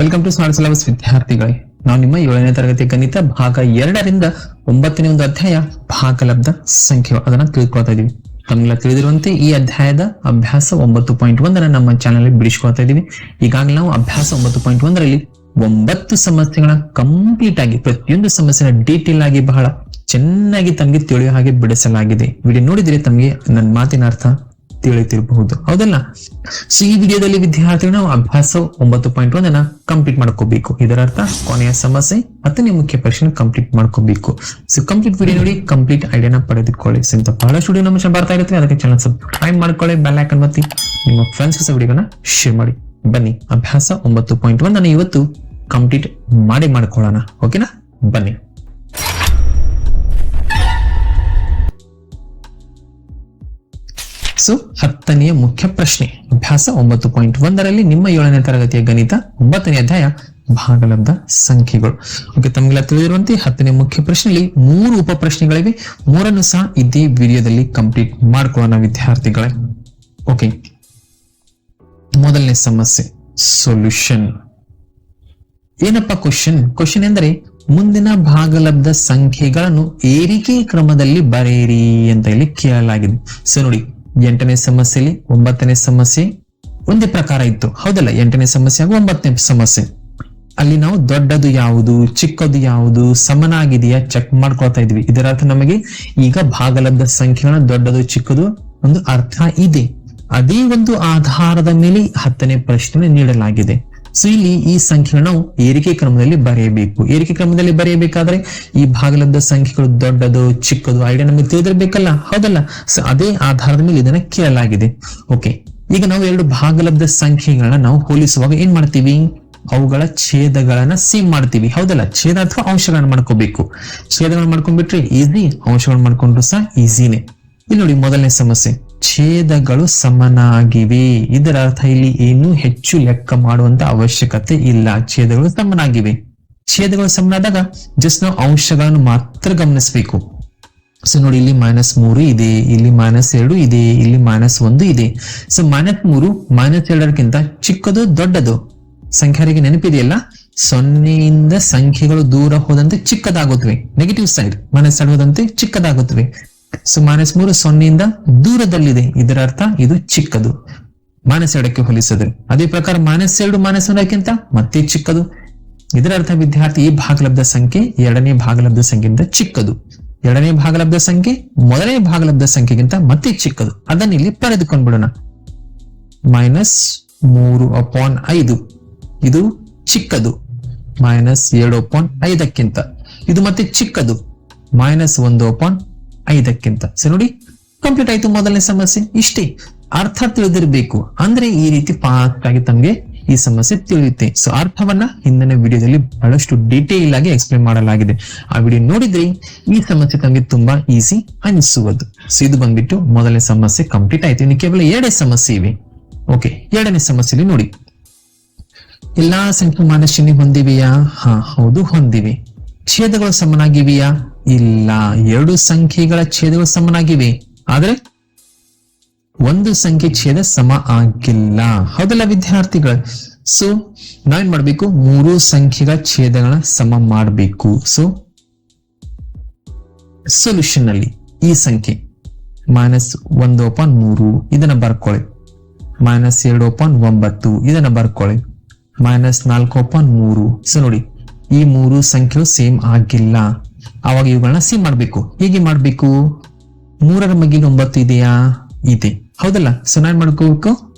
Welcome to smart syllabus ವಿದ್ಯಾರ್ಥಿಗಳೇ. ನಾವು ನಿಮ್ಮ ಏಳನೇ ತರಗತಿ ಗಣಿತ ಭಾಗ ಎರಡರಿಂದ ಒಂಬತ್ತನೇ ಒಂದು ಅಧ್ಯಾಯ ಭಾಗಲಬ್ಧ ಸಂಖ್ಯೆ. ಅದನ್ನ ತಿಳ್ಕೊಳ್ತಾ ಇದೀವಿ. ತಮ್ಮೆಲ್ಲ ತಿಳಿದಿರುವಂತೆ ಈ ಅಧ್ಯಾಯದ ಅಭ್ಯಾಸ ಒಂಬತ್ತು ಪಾಯಿಂಟ್ ಒಂದರ ನಮ್ಮ ಚಾನಲ್ ಬಿಡಿಸ್ಕೊಳ್ತಾ ಇದೀವಿ. ಈಗಾಗಲೇ ನಾವು ಅಭ್ಯಾಸ ಒಂಬತ್ತು ಪಾಯಿಂಟ್ ಒಂದರಲ್ಲಿ ಒಂಬತ್ತು ಸಮಸ್ಯೆಗಳ ಕಂಪ್ಲೀಟ್ ಆಗಿ, ಪ್ರತಿಯೊಂದು ಸಮಸ್ಯೆನ ಡೀಟೇಲ್ ಆಗಿ ಬಹಳ ಚೆನ್ನಾಗಿ ತಮಗೆ ತಿಳಿಯೋ ಹಾಗೆ ಬಿಡಿಸಲಾಗಿದೆ. ವಿಡಿಯೋ ನೋಡಿದ್ರೆ ತಮಗೆ ನನ್ನ ಮಾತಿನ ಅರ್ಥ ತಿಳಿತಿರಬಹುದು ಹೌದಲ್ಲ? ಸೊ ಈ ವಿಡಿಯೋದಲ್ಲಿ ವಿದ್ಯಾರ್ಥಿಗಳು ನಾವು ಅಭ್ಯಾಸ ಒಂಬತ್ತು ಪಾಯಿಂಟ್ ಒಂದನ್ನ ಕಂಪ್ಲೀಟ್ ಮಾಡ್ಕೋಬೇಕು. ಇದರ ಅರ್ಥ ಕೊನೆಯ ಸಮಸ್ಯೆ ಹತ್ತನೇ ಮುಖ್ಯ ಪರೀಕ್ಷೆ ಕಂಪ್ಲೀಟ್ ಮಾಡ್ಕೋಬೇಕು. ಸೊ ಕಂಪ್ಲೀಟ್ ವಿಡಿಯೋ ನೋಡಿ ಕಂಪ್ಲೀಟ್ ಐಡಿಯಾನ ಪಡೆದುಕೊಳ್ಳಿ. ಸೊ ಇಂಥ ಬಹಳಷ್ಟು ವಿಡಿಯೋ ನಮ್ಮ ಬರ್ತಾ ಇರುತ್ತೆ. ಅದಕ್ಕೆ ಚಾನಲ್ ಸಬ್ಸ್ಕ್ರೈಬ್ ಮಾಡ್ಕೊಳ್ಳಿ ಬೆಲ್ ಐಕನ್ ಒತ್ತಿ. ನಿಮ್ಮ ಫ್ರೆಂಡ್ಸ್ ಹೊಸ ವಿಡಿಯೋನ ಶೇರ್ ಮಾಡಿ. ಬನ್ನಿ, ಅಭ್ಯಾಸ ಒಂಬತ್ತು ಪಾಯಿಂಟ್ ಒಂದನ್ನ ಇವತ್ತು ಕಂಪ್ಲೀಟ್ ಮಾಡಿ ಮಾಡ್ಕೊಳ್ಳೋಣ. ಓಕೆನಾ ಬನ್ನಿ. ಸೊ ಹತ್ತನೆಯ ಮುಖ್ಯ ಪ್ರಶ್ನೆ. ಅಭ್ಯಾಸ ಒಂಬತ್ತು ಪಾಯಿಂಟ್ ಒಂದರಲ್ಲಿ ನಿಮ್ಮ ಏಳನೇ ತರಗತಿಯ ಗಣಿತ ಒಂಬತ್ತನೇ ಅಧ್ಯಾಯ ಭಾಗಲಬ್ಧ ಸಂಖ್ಯೆಗಳು. ಓಕೆ ತಮಗೆಲ್ಲ ತಿಳಿದಿರುವಂತೆ ಹತ್ತನೇ ಮುಖ್ಯ ಪ್ರಶ್ನೆಯಲ್ಲಿ ಮೂರು ಉಪ ಪ್ರಶ್ನೆಗಳಿವೆ. ಮೂರನ್ನು ಸಹ ಇದೇ ವಿಡಿಯೋದಲ್ಲಿ ಕಂಪ್ಲೀಟ್ ಮಾಡ್ಕೊಳ್ಳೋಣ ವಿದ್ಯಾರ್ಥಿಗಳೇ. ಓಕೆ ಮೊದಲನೇ ಸಮಸ್ಯೆ ಸೊಲ್ಯೂಷನ್ ಏನಪ್ಪ ಕ್ವಶನ್ ಕ್ವಶನ್ ಎಂದರೆ ಮುಂದಿನ ಭಾಗಲಬ್ಧ ಸಂಖ್ಯೆಗಳನ್ನು ಏರಿಕೆ ಕ್ರಮದಲ್ಲಿ ಬರೆಯಿರಿ ಅಂತ ಇಲ್ಲಿ ಕೇಳಲಾಗಿದೆ. ಸೊ ನೋಡಿ ಎಂಟನೇ ಸಮಸ್ಯೆಲಿ, ಒಂಬತ್ತನೇ ಸಮಸ್ಯೆ ಒಂದೇ ಪ್ರಕಾರ ಇತ್ತು. ಹೌದಲ್ಲ? ಎಂಟನೇ ಸಮಸ್ಯೆ ಹಾಗೂ ಒಂಬತ್ತನೇ ಸಮಸ್ಯೆ. ಅಲ್ಲಿ ನಾವು ದೊಡ್ಡದು ಯಾವುದು, ಚಿಕ್ಕದು ಯಾವುದು, ಸಮನಾಗಿದೆಯಾ ಚೆಕ್ ಮಾಡ್ಕೊಳ್ತಾ ಇದ್ವಿ. ಇದರ ಅರ್ಥ ನಮಗೆ ಈಗ ಭಾಗಲಬ್ಧ ಸಂಖ್ಯೆಗಳ ದೊಡ್ಡದು ಚಿಕ್ಕದು ಒಂದು ಅರ್ಥ ಇದೆ. ಅದೇ ಒಂದು ಆಧಾರದ ಮೇಲೆ ಹತ್ತನೇ ಪ್ರಶ್ನೆ ನೀಡಲಾಗಿದೆ. ಸೊ ಇಲ್ಲಿ ಈ ಸಂಖ್ಯೆಗಳನ್ನು ನಾವು ಏರಿಕೆ ಕ್ರಮದಲ್ಲಿ ಬರೆಯಬೇಕು. ಏರಿಕೆ ಕ್ರಮದಲ್ಲಿ ಬರೆಯಬೇಕಾದ್ರೆ ಈ ಭಾಗಲಬ್ಧ ಸಂಖ್ಯೆಗಳು ದೊಡ್ಡದು, ಚಿಕ್ಕದು ಐಡಿಯಾ ನಮಗೆ ತಿಳಿದಿರ್ಬೇಕಲ್ಲ? ಹೌದಲ್ಲ? ಸೊ ಅದೇ ಆಧಾರದ ಮೇಲೆ ಇದನ್ನ ಕೇಳಲಾಗಿದೆ. ಓಕೆ ಈಗ ನಾವು ಎರಡು ಭಾಗಲಬ್ಧ ಸಂಖ್ಯೆಗಳನ್ನ ನಾವು ಹೋಲಿಸುವಾಗ ಏನ್ ಮಾಡ್ತೀವಿ? ಅವುಗಳ ಛೇದಗಳನ್ನ ಸೇಮ್ ಮಾಡ್ತೀವಿ. ಹೌದಲ್ಲ? ಛೇದ ಅಥವಾ ಅಂಶಗಳನ್ನ ಮಾಡ್ಕೋಬೇಕು. ಛೇದಗಳನ್ನ ಮಾಡ್ಕೊಂಡ್ಬಿಟ್ರೆ ಈಸಿ ಅಂಶಗಳನ್ನ ಮಾಡ್ಕೊಂಡ್ರು ಸಹ ಈಸಿನೇ ಇಲ್ಲಿ ನೋಡಿ ಮೊದಲನೇ ಸಮಸ್ಯೆ. ಛೇದಗಳು ಸಮನಾಗಿವೆ. ಇದರ ಅರ್ಥ ಇಲ್ಲಿ ಏನು ಹೆಚ್ಚು ಲೆಕ್ಕ ಮಾಡುವಂತ ಅವಶ್ಯಕತೆ ಇಲ್ಲ. ಛೇದಗಳು ಸಮನಾಗಿವೆ. ಛೇದಗಳು ಸಮನಾದಾಗ ಜಸ್ಟ್ ನಾವು ಅಂಶಗಳನ್ನು ಮಾತ್ರ ಗಮನಿಸಬೇಕು. ಸೊ ನೋಡಿ ಇಲ್ಲಿ ಮೈನಸ್ ಮೂರು ಇದೆ, ಇಲ್ಲಿ ಮೈನಸ್ ಎರಡು ಇದೆ, ಇಲ್ಲಿ ಮೈನಸ್ ಒಂದು ಇದೆ. ಸೊ ಮೈನಸ್ ಮೂರು ಮೈನಸ್ ಎರಡಕ್ಕಿಂತ ಚಿಕ್ಕದು, ದೊಡ್ಡದು. ಸಂಖ್ಯಾರಿಗೆ ನೆನಪಿದೆಯಲ್ಲ? ಸೊನ್ನೆಯಿಂದ ಸಂಖ್ಯೆಗಳು ದೂರ ಹೋದಂತೆ ಚಿಕ್ಕದಾಗುತ್ತವೆ. ನೆಗೆಟಿವ್ ಸೈಡ್ ಮೈನಸ್ ಎರಡು ಹೋದಂತೆ ಚಿಕ್ಕದಾಗುತ್ತವೆ. ಮೈನಸ್ ಮೂರು ಸೊನ್ನೆಯಿಂದ ದೂರದಲ್ಲಿದೆ. ಇದರ ಅರ್ಥ ಇದು ಚಿಕ್ಕದು. ಮೈನಸ್ ಎರಡಕ್ಕೆ ಹೋಲಿಸಿದ್ರೆ. ಅದೇ ಪ್ರಕಾರ ಮೈನಸ್ ಎರಡು, ಮೈನಸ್ ಒಂದಕ್ಕಿಂತ ಮತ್ತೆ ಚಿಕ್ಕದು. ಇದರ ಅರ್ಥ ವಿದ್ಯಾರ್ಥಿ ಈ ಭಾಗಲಬ್ಧ ಸಂಖ್ಯೆ ಎರಡನೇ ಭಾಗಲಬ್ಧ ಸಂಖ್ಯೆಗಿಂತ ಚಿಕ್ಕದು. ಎರಡನೇ ಭಾಗಲಬ್ಧ ಸಂಖ್ಯೆ ಮೊದಲನೇ ಭಾಗಲಬ್ಧ ಸಂಖ್ಯೆಗಿಂತ ಮತ್ತೆ ಚಿಕ್ಕದು. ಅದನ್ನ ಇಲ್ಲಿ ಬರೆದುಕೊಂಡ್ಬಿಡೋಣ ಮೈನಸ್ ಮೂರು ಅಪಾನ್ ಐದು. ಇದು ಚಿಕ್ಕದು. ಮೈನಸ್ ಎರಡು ಅಪಾನ್ ಐದಕ್ಕಿಂತ. ಇದು ಮತ್ತೆ ಚಿಕ್ಕದು. ಮೈನಸ್ ಒಂದು ಅಪಾನ್ ಐದಕ್ಕಿಂತ. ಸೊ ನೋಡಿ ಕಂಪ್ಲೀಟ್ ಆಯ್ತು ಮೊದಲನೇ ಸಮಸ್ಯೆ. ಇಷ್ಟೇ, ಅರ್ಥ ತಿಳಿದಿರಬೇಕು. ಅಂದ್ರೆ ಈ ರೀತಿ ಪಾಕಾಗಿ ತಮಗೆ ಈ ಸಮಸ್ಯೆ ತಿಳಿಯುತ್ತೆ. ಸೊ ಅರ್ಥವನ್ನ ಹಿಂದಿನ ವಿಡಿಯೋದಲ್ಲಿ ಬಹಳಷ್ಟು ಡೀಟೇಲ್ ಆಗಿ ಎಕ್ಸ್ಪ್ಲೈನ್ ಮಾಡಲಾಗಿದೆ. ಆ ವಿಡಿಯೋ ನೋಡಿದ್ರೆ ಈ ಸಮಸ್ಯೆ ತಮಗೆ ತುಂಬಾ ಈಸಿ ಅನಿಸುವುದು. ಸೊ ಇದು ಬಂದ್ಬಿಟ್ಟು ಮೊದಲನೇ ಸಮಸ್ಯೆ ಕಂಪ್ಲೀಟ್ ಆಯ್ತು. ಇನ್ನು ಕೇವಲ ಎರಡೇ ಸಮಸ್ಯೆ ಇವೆ. ಓಕೆ ಎರಡನೇ ಸಮಸ್ಯೆಯಲ್ಲಿ ನೋಡಿ. ಎಲ್ಲಾ ಸಂಖ್ಯೆ ಮಾನಶಿನಿ ಹೊಂದಿವೆಯಾ? ಹಾ, ಹೌದು, ಹೊಂದಿವೆ. ಛೇದಗಳು ಸಮನಾಗಿವೆಯಾ? ಇಲ್ಲ. ಎರಡು ಸಂಖ್ಯೆಗಳ ಛೇದಗಳು ಸಮನಾಗಿವೆ. ಆದ್ರೆ ಒಂದು ಸಂಖ್ಯೆ ಛೇದ ಸಮ ಆಗಿಲ್ಲ. ಹೌದಲ್ಲ ವಿದ್ಯಾರ್ಥಿಗಳು? ಸೊ ನಾವೇನ್ ಮಾಡ್ಬೇಕು? ಮೂರು ಸಂಖ್ಯೆಗಳ ಛೇದಗಳ ಸಮ ಮಾಡಬೇಕು. ಸೊ ಸೊಲ್ಯೂಷನ್ ಅಲ್ಲಿ ಈ ಸಂಖ್ಯೆ. ಮೈನಸ್ ಒಂದು ಓಪನ್ ಮೂರು, ಇದನ್ನ ಬರ್ಕೊಳ್ಳಿ. ಮೈನಸ್ ಎರಡು ಓಪನ್ ಒಂಬತ್ತು, ಇದನ್ನ ಬರ್ಕೊಳ್ಳಿ. ಮೈನಸ್ ನಾಲ್ಕು ಓಪನ್ ಮೂರು. ಸೊ ನೋಡಿ. ಈ ಮೂರು ಸಂಖ್ಯೆಯು ಸೇಮ್ ಆಗಿಲ್ಲ. ಅವಾಗ ಇವುಗಳನ್ನ ಸೇಮ್ ಮಾಡ್ಬೇಕು. ಹೇಗೆ ಮಾಡ್ಬೇಕು? ಮೂರರ ಮಗ್ಗಿ ಒಂಬತ್ತು ಇದೆಯಾ? ಇದೆ. ಹೌದಲ್ಲ? ಸೊ ನಾನ್ ಮಾಡ್ಕೋಬೇಕು?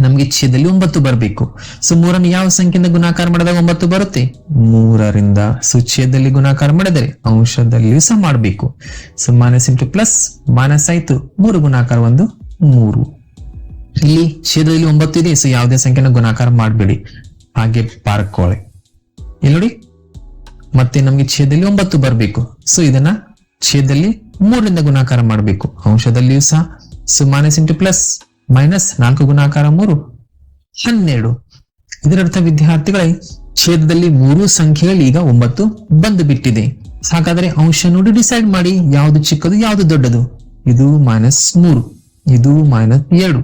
ನಮ್ಗೆ ಛೇದಲ್ಲಿ ಒಂಬತ್ತು ಬರಬೇಕು. ಸೊ ಮೂರನ್ನು ಯಾವ ಸಂಖ್ಯೆಯಿಂದ ಗುಣಾಕಾರ ಮಾಡಿದಾಗ ಒಂಬತ್ತು ಬರುತ್ತೆ? ಮೂರರಿಂದ ಸೊ ಛೇದಲ್ಲಿ ಗುಣಾಕಾರ ಮಾಡಿದರೆ ಅಂಶದಲ್ಲಿಯೂ ಸಹ ಮಾಡಬೇಕು. So minus into plus minus ಆಯ್ತು. ಮೂರು ಗುಣಾಕಾರ ಒಂದು, ಮೂರು. ಇಲ್ಲಿ ಛೇದದಲ್ಲಿ ಒಂಬತ್ತು ಇದೆ. ಸೊ ಯಾವುದೇ ಸಂಖ್ಯೆನ ಗುಣಾಕಾರ ಮಾಡಬೇಡಿ. ಹಾಗೆ ಬರ್ಕೊಳ್ಳಿ ಇಲ್ಲಿ ನೋಡಿ. ಮತ್ತೆ ನಮ್ಗೆ ಛೇದದಲ್ಲಿ ಒಂಬತ್ತು ಬರಬೇಕು. ಸೊ ಇದನ್ನ ಛೇದದಲ್ಲಿ ಮೂರರಿಂದ ಗುಣಾಕಾರ ಮಾಡಬೇಕು. ಅಂಶದಲ್ಲಿಯೂ ಸಹ so minus into plus minus ನಾಲ್ಕು ಗುಣಾಕಾರ ಮೂರು, ಹನ್ನೆರಡು. ಇದರರ್ಥ ವಿದ್ಯಾರ್ಥಿಗಳೇ, ಛೇದದಲ್ಲಿ ಮೂರು ಸಂಖ್ಯೆಗಳು ಈಗ ಒಂಬತ್ತು ಬಂದು ಬಿಟ್ಟಿದೆ ಹಾಗಾದ್ರೆ ಅಂಶ ನೋಡಿ ಡಿಸೈಡ್ ಮಾಡಿ, ಯಾವುದು ಚಿಕ್ಕದು, ಯಾವುದು ದೊಡ್ಡದು. ಇದು ಮೈನಸ್ ಮೂರು, ಇದು ಮೈನಸ್ ಎರಡು,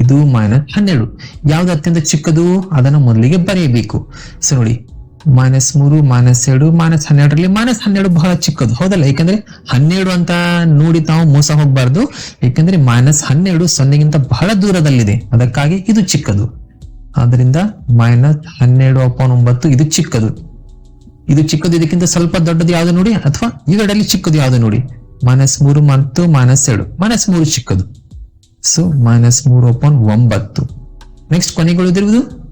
ಇದು ಮೈನಸ್ ಹನ್ನೆರಡು. ಯಾವ್ದು ಅತ್ಯಂತ ಚಿಕ್ಕದು, ಅದನ್ನ ಮೊದಲಿಗೆ ಬರೆಯಬೇಕು. ಸೊ ನೋಡಿ. ಮೈನಸ್ ಮೂರು ಮೈನಸ್ ಎರಡು ಮೈನಸ್ ಹನ್ನೆರಡರಲ್ಲಿ ಮೈನಸ್ ಹನ್ನೆರಡು ಬಹಳ ಚಿಕ್ಕದು. ಹೌದಲ್ಲ? ಯಾಕಂದ್ರೆ ಹನ್ನೆರಡು ಅಂತ ನೋಡಿ ತಾವು ಮೋಸ ಹೋಗ್ಬಾರ್ದು. ಯಾಕಂದ್ರೆ ಮೈನಸ್ ಹನ್ನೆರಡು ಸೊನ್ನೆಗಿಂತ ಬಹಳ ದೂರದಲ್ಲಿದೆ. ಅದಕ್ಕಾಗಿ ಇದು ಚಿಕ್ಕದು. ಆದ್ರಿಂದ ಮೈನಸ್ ಹನ್ನೆರಡು ಅಪಾನ್ ಒಂಬತ್ತು ಇದು ಚಿಕ್ಕದು. ಇದು ಚಿಕ್ಕದು ಇದಕ್ಕಿಂತ ಸ್ವಲ್ಪ ದೊಡ್ಡದು ಯಾವ್ದು ನೋಡಿ? ಅಥವಾ ಇವೆರಡಲ್ಲಿ ಚಿಕ್ಕದು ಯಾವ್ದು ನೋಡಿ? ಮೈನಸ್ ಮೂರು ಮತ್ತು ಮೈನಸ್ ಎರಡು. ಮೈನಸ್ ಮೂರು ಚಿಕ್ಕದು. ಸೊ ಮೈನಸ್ ಮೂರು ಅಪಾನ್ ಒಂಬತ್ತು. ನೆಕ್ಸ್ಟ್ ಕೊನೆಗಳು ಉಳಿದಿರುವುದು?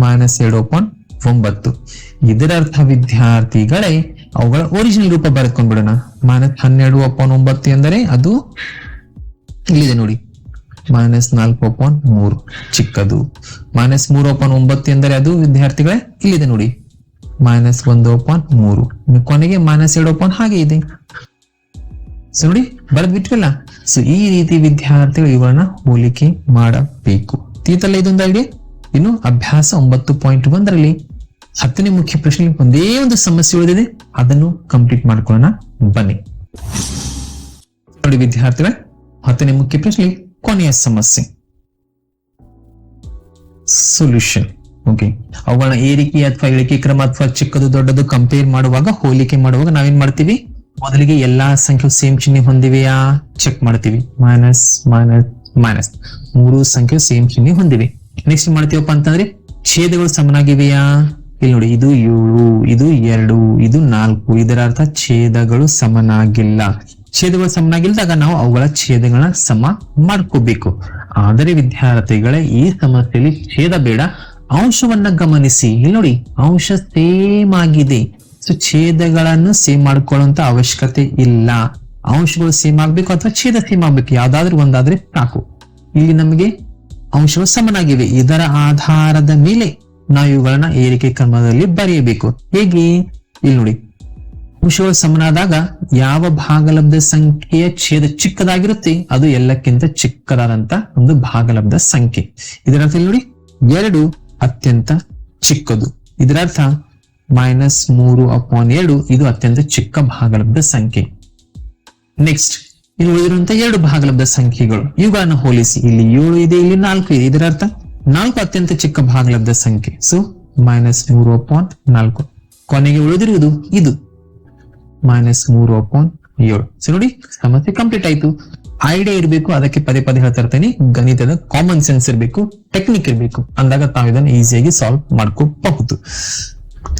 ಮೈನಸ್ ಎರಡು ಅಪಾನ್ ಒಂಬತ್ತು. ಇದರರ್ಥ, ವಿದ್ಯಾರ್ಥಿಗಳೇ, ಅವುಗಳ ಒರಿಜಿನಲ್ ರೂಪ ಬರೆದ್ಕೊಂಡ್ಬಿಡೋಣ ಮೈನಸ್ ಹನ್ನೆರಡು ಅಪಾನ್ ಒಂಬತ್ತು ಎಂದರೆ ಅದು ಇಲ್ಲಿದೆ ನೋಡಿ. ಮೈನಸ್ ನಾಲ್ಕು ಅಪಾನ್ ಮೂರು, ಚಿಕ್ಕದು. ಮೈನಸ್ ಮೂರು ಅಪಾನ್ ಒಂಬತ್ತು ಎಂದರೆ ಅದು, ವಿದ್ಯಾರ್ಥಿಗಳೇ, ಇಲ್ಲಿದೆ ನೋಡಿ. ಮೈನಸ್ ಒಂದು ಅಪಾನ್ ಮೂರು. ಕೊನೆಗೆ ಮೈನಸ್ ಎರಡು ಅಪಾನ್ ಹಾಗೆ ಇದೆ. ಸೊ ನೋಡಿ, ಬರೆದ್ ಬಿಟ್ವಲ್ಲ ಸೊ ಈ ರೀತಿ ವಿದ್ಯಾರ್ಥಿಗಳು ಇವುಗಳನ್ನ ಹೋಲಿಕೆ ಮಾಡಬೇಕು. ತೀತಲ್ಲ ಇದೊಂದು ಐಡಿಯಾ ಇನ್ನು ಅಭ್ಯಾಸ ಒಂಬತ್ತು ಪಾಯಿಂಟ್ ಒಂದರಲ್ಲಿ. ಹತ್ತನೇ ಮುಖ್ಯ ಪ್ರಶ್ನೆ ಒಂದೇ ಒಂದು ಸಮಸ್ಯೆ ಉಳಿದಿದೆ. ಅದನ್ನು ಕಂಪ್ಲೀಟ್ ಮಾಡ್ಕೊಳ್ಳೋಣ. ಬನ್ನಿ. ನೋಡಿ ವಿದ್ಯಾರ್ಥಿಗಳೇ, ಹತ್ತನೇ ಮುಖ್ಯ ಪ್ರಶ್ನೆ, ಕೊನೆಯ ಸಮಸ್ಯೆ. ಸೊಲ್ಯೂಷನ್ ಓಕೆ ಅವುಗಳ ಏರಿಕೆ ಅಥವಾ ಇಳಿಕೆ ಕ್ರಮ ಅಥವಾ ಚಿಕ್ಕದು ದೊಡ್ಡದು ಕಂಪೇರ್ ಮಾಡುವಾಗ, ಹೋಲಿಕೆ ಮಾಡುವಾಗ ನಾವೇನ್ ಮಾಡ್ತೀವಿ? ಮೊದಲಿಗೆ ಎಲ್ಲಾ ಸಂಖ್ಯೆ ಸೇಮ್ ಚಿಹ್ನೆ ಹೊಂದಿವೆಯಾ? ಚೆಕ್ ಮಾಡ್ತೀವಿ. ಮೈನಸ್ ಮೈನಸ್ ಮೈನಸ್ ಮೂರು ಸಂಖ್ಯೆ ಸೇಮ್ ಚಿಹ್ನೆ ಹೊಂದಿವೆ. ನೆಕ್ಸ್ಟ್ ಮಾಡ್ತೀವಪ್ಪ ಅಂತಂದ್ರೆ, ಛೇದಗಳು ಸಮನಾಗಿವೆಯಾ? ಇಲ್ಲಿ ನೋಡಿ, ಇದು ಏಳು, ಇದು ಎರಡು, ಇದು ನಾಲ್ಕು. ಇದರ ಅರ್ಥ ಛೇದಗಳು ಸಮನಾಗಿಲ್ಲ. ಛೇದಗಳು ಸಮನಾಗಿಲ್ದಾಗ ನಾವು ಅವುಗಳ ಛೇದಗಳನ್ನ ಸಮ ಮಾಡ್ಕೋಬೇಕು. ಆದರೆ ವಿದ್ಯಾರ್ಥಿಗಳೇ, ಈ ಸಮಸ್ಯೆಯಲ್ಲಿ ಛೇದ ಬೇಡ. ಅಂಶವನ್ನ ಗಮನಿಸಿ. ಇಲ್ಲಿ ನೋಡಿ, ಅಂಶ ಸೇಮ್ ಆಗಿದೆ. ಸೊ ಛೇದಗಳನ್ನು ಸೇಮ್ ಮಾಡ್ಕೊಳ್ಳುವಂತ ಅವಶ್ಯಕತೆ ಇಲ್ಲ. ಅಂಶಗಳು ಸೇಮ್ ಆಗ್ಬೇಕು ಅಥವಾ ಛೇದ ಸೇಮ್ ಆಗ್ಬೇಕು. ಯಾವ್ದಾದ್ರು ಒಂದಾದ್ರೆ ಸಾಕು. ಇಲ್ಲಿ ನಮಗೆ ಅಂಶಗಳು ಸಮನಾಗಿವೆ. ಇದರ ಆಧಾರದ ಮೇಲೆ ನಾವು ಇವುಗಳನ್ನ ಏರಿಕೆ ಕ್ರಮದಲ್ಲಿ ಬರೆಯಬೇಕು. ಹೇಗೆ? ಇಲ್ಲಿ ನೋಡಿ. ಅಂಶಗಳು ಸಮನಾದಾಗ ಯಾವ ಭಾಗಲಬ್ಧ ಸಂಖ್ಯೆಯ ಛೇದ ಚಿಕ್ಕದಾಗಿರುತ್ತೆ, ಅದು ಎಲ್ಲಕ್ಕಿಂತ ಚಿಕ್ಕದಾದಂತ ಒಂದು ಭಾಗಲಬ್ಧ ಸಂಖ್ಯೆ. ಇದರರ್ಥ ಇಲ್ಲಿ ನೋಡಿ, ಎರಡು ಅತ್ಯಂತ ಚಿಕ್ಕದು. ಇದರರ್ಥ ಮೈನಸ್ ಮೂರು ಅಪಾನ್ ಎರಡು, ಇದು ಅತ್ಯಂತ ಚಿಕ್ಕ ಭಾಗಲಬ್ಧ ಸಂಖ್ಯೆ. ನೆಕ್ಸ್ಟ್ ಇಲ್ಲಿ ಉಳಿದಿರುವಂತಹ ಎರಡು ಭಾಗಲಬ್ಧ ಸಂಖ್ಯೆಗಳು. ಇವುಗಳನ್ನ ಹೋಲಿಸಿ. ಇಲ್ಲಿ ಏಳು ಇದೆ, ಇಲ್ಲಿ ನಾಲ್ಕು ಇದೆ. ಇದರ ಅರ್ಥ ನಾಲ್ಕು ಅತ್ಯಂತ ಚಿಕ್ಕ ಭಾಗಲಬ್ಧ ಸಂಖ್ಯೆ. ಸೊ ಮೈನಸ್ ಮೂರು ಪಾಯಿಂಟ್ ನಾಲ್ಕು. ಕೊನೆಗೆ ಉಳಿದಿರುವುದು ಇದು. ಮೈನಸ್ ಮೂರು ಪಾಯಿಂಟ್ ಏಳು. ಸೊ ನೋಡಿ, ಸಮಸ್ಯೆ ಕಂಪ್ಲೀಟ್ ಆಯ್ತು. ಐಡಿಯಾ ಇರಬೇಕು, ಅದಕ್ಕೆ ಪದೇ ಪದೇ ಹೇಳ್ತಾ ಇರ್ತೇನೆ. ಗಣಿತದ ಕಾಮನ್ ಸೆನ್ಸ್ ಇರಬೇಕು ಟೆಕ್ನಿಕ್ ಇರಬೇಕು. ಅಂದಾಗ ತಾವು ಇದನ್ನು ಈಸಿಯಾಗಿ ಸಾಲ್ವ್ ಮಾಡ್ಕೋಬಹುದು.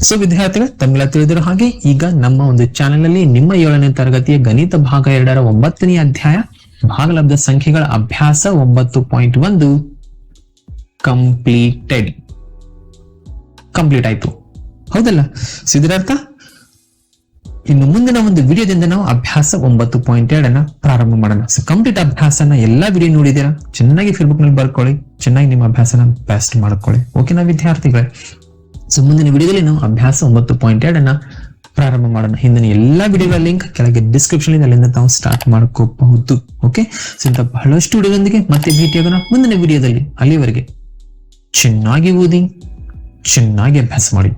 ಸೊ ವಿದ್ಯಾರ್ಥಿಗಳು ತಮಿಳ ತಿಳಿದಿರೋ ಹಾಗೆ, ಈಗ ನಮ್ಮ ಒಂದು ಚಾನೆಲ್ ಅಲ್ಲಿ ನಿಮ್ಮ ಏಳನೇ ತರಗತಿಯ ಗಣಿತ ಭಾಗ ಎರಡರ ಒಂಬತ್ತನೇ ಅಧ್ಯಾಯ ಭಾಗಲಬ್ಧ ಸಂಖ್ಯೆಗಳ ಅಭ್ಯಾಸ ಒಂಬತ್ತು ಪಾಯಿಂಟ್ ಒಂದು. ಕಂಪ್ಲೀಟೆಡ್ ಕಂಪ್ಲೀಟ್ ಆಯ್ತು. ಹೌದಲ್ಲ? ಸೊ ಇದರರ್ಥ ಇನ್ನು ಮುಂದಿನ ಒಂದು ವಿಡಿಯೋದಿಂದ ನಾವು ಅಭ್ಯಾಸ ಒಂಬತ್ತು ಪಾಯಿಂಟ್ ಎರಡನ್ನ ಪ್ರಾರಂಭ ಮಾಡೋಣ. ಸೊ ಕಂಪ್ಲೀಟ್ ಅಭ್ಯಾಸನ ಎಲ್ಲಾ ವಿಡಿಯೋ ನೋಡಿದ್ದೀರಾ? ಚೆನ್ನಾಗಿ ಫೇಸ್ಬುಕ್ನಲ್ಲಿ ಬರ್ಕೊಳ್ಳಿ. ಚೆನ್ನಾಗಿ ನಿಮ್ಮ ಅಭ್ಯಾಸನ ಬೆಸ್ಟ್ ಮಾಡ್ಕೊಳ್ಳಿ. ಓಕೆನಾ ವಿದ್ಯಾರ್ಥಿಗಳೇ? ಸೊ ಮುಂದಿನ ವಿಡಿಯೋದಲ್ಲಿ ನಾವು ಅಭ್ಯಾಸ ಒಂಬತ್ತು ಪಾಯಿಂಟ್ ಎರಡನ್ನ ಪ್ರಾರಂಭ ಮಾಡೋಣ. ಹಿಂದಿನ ಎಲ್ಲಾ ವಿಡಿಯೋಗಳ ಲಿಂಕ್ ಕೆಳಗೆ ಡಿಸ್ಕ್ರಿಪ್ಷನ್ ಅಲ್ಲಿಂದ ತಾವು ಸ್ಟಾರ್ಟ್ ಮಾಡ್ಕೋಬಹುದು. ಓಕೆ ಸೊ ಇಂಥ ಬಹಳಷ್ಟು ವಿಡಿಯೋದೊಂದಿಗೆ ಮತ್ತೆ ಭೇಟಿಯಾಗೋಣ. ಮುಂದಿನ ವಿಡಿಯೋದಲ್ಲಿ ಅಲ್ಲಿವರೆಗೆ. ಚೆನ್ನಾಗಿ ಓದಿ ಚೆನ್ನಾಗಿ ಅಭ್ಯಾಸ ಮಾಡಿ